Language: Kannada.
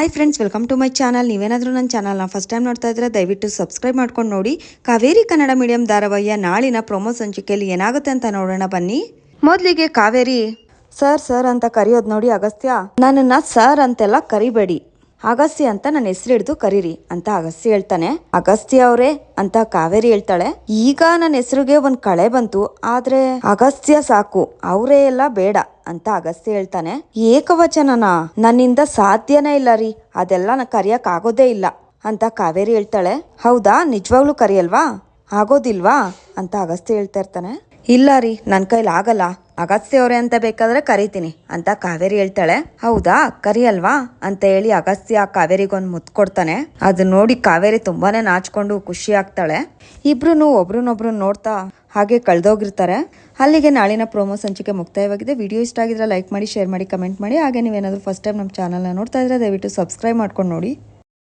Hi friends welcome to my channel ನೀವೇನಾದರೂ ನನ್ನ ಚಾನಲ್ನ ಫಸ್ಟ್ ಟೈಮ್ ನೋಡ್ತಾ ಇದ್ರೆ ದಯವಿಟ್ಟು ಸಬ್ಸ್ಕ್ರೈಬ್ ಮಾಡ್ಕೊಂಡು ನೋಡಿ. ಕಾವೇರಿ ಕನ್ನಡ ಮೀಡಿಯಂ ಧಾರಾವಾಹಿಯ ನಾಳಿನ ಪ್ರೊಮೋ ಸಂಚಿಕೆಯಲ್ಲಿ ಏನಾಗುತ್ತೆ ಅಂತ ನೋಡೋಣ ಬನ್ನಿ. ಮೊದಲಿಗೆ ಕಾವೇರಿ, ಸರ್ ಸರ್ ಅಂತ ಕರೆಯೋದು ನೋಡಿ ಅಗಸ್ತ್ಯ. ನನ್ನನ್ನು ಸರ್ ಅಂತೆಲ್ಲ ಕರಿಬೇಡಿ. ಅಗಸ್ತ್ಯ ಅಂತ ನನ್ನ ಹೆಸರು ಹಿಡಿದು ಕರೀರಿ ಅಂತ ಅಗಸ್ತ್ಯ ಹೇಳ್ತಾನೆ. ಅಗಸ್ತ್ಯ ಅವರೇ ಅಂತ ಕಾವೇರಿ ಹೇಳ್ತಾಳೆ. ಈಗ ನನ್ನ ಹೆಸರಿಗೆ ಒಂದ್ ಕಳೆ ಬಂತು, ಆದ್ರೆ ಅಗಸ್ತ್ಯ ಸಾಕು, ಅವರೇ ಎಲ್ಲ ಬೇಡ ಅಂತ ಅಗಸ್ತ್ಯ ಹೇಳ್ತಾನೆ. ಏಕವಚನನ, ನನ್ನಿಂದ ಸಾಧ್ಯನೇ ಇಲ್ಲ ರೀ, ಅದೆಲ್ಲ ನಾ ಕರಿಯಕ್ ಆಗೋದೇ ಇಲ್ಲ ಅಂತ ಕಾವೇರಿ ಹೇಳ್ತಾಳೆ. ಹೌದಾ, ನಿಜವಾಗ್ಲೂ ಕರಿಯಲ್ವಾ? ಆಗೋದಿಲ್ವಾ? ಅಂತ ಅಗಸ್ತ್ಯ ಹೇಳ್ತಾ ಇರ್ತಾನೆ. ಇಲ್ಲ ರೀ ನನ್ನ ಕೈಲಿ ಆಗಲ್ಲ. ಅಗಸ್ತ್ಯ ಅವರೇ ಅಂತ ಬೇಕಾದ್ರೆ ಕರಿತೀನಿ ಅಂತ ಕಾವೇರಿ ಹೇಳ್ತಾಳೆ. ಹೌದಾ? ಕರಿಯಲ್ವಾ? ಅಂತ ಹೇಳಿ ಅಗಸ್ತ್ಯ ಕಾವೇರಿಗೊಂದು ಮುದ್ದು ಕೊಡ್ತಾನೆ. ಅದನ್ನ ನೋಡಿ ಕಾವೇರಿ ತುಂಬಾನೇ ನಾಚ್ಕೊಂಡು ಖುಷಿ ಆಗ್ತಾಳೆ. ಇಬ್ರು ಒಬ್ರನ್ನೊಬ್ರು ನೋಡ್ತಾ ಹಾಗೆ ಕಳೆದೋಗಿರ್ತಾರೆ. ಅಲ್ಲಿಗೆ ನಾಳಿನ ಪ್ರೋಮೋ ಸಂಚಿಕೆ ಮುಕ್ತಾಯವಾಗಿದೆ. ವಿಡಿಯೋ ಇಷ್ಟ ಆಗಿದ್ರೆ ಲೈಕ್ ಮಾಡಿ, ಶೇರ್ ಮಾಡಿ, ಕಮೆಂಟ್ ಮಾಡಿ. ಹಾಗೆ ನೀವೇನಾದರೂ ಫಸ್ಟ್ ಟೈಮ್ ನಮ್ಮ ಚಾನಲ್ನ ನೋಡ್ತಾ ಇದ್ರೆ ದಯವಿಟ್ಟು ಸಬ್ಸ್ಕ್ರೈಬ್ ಮಾಡ್ಕೊಂಡು ನೋಡಿ.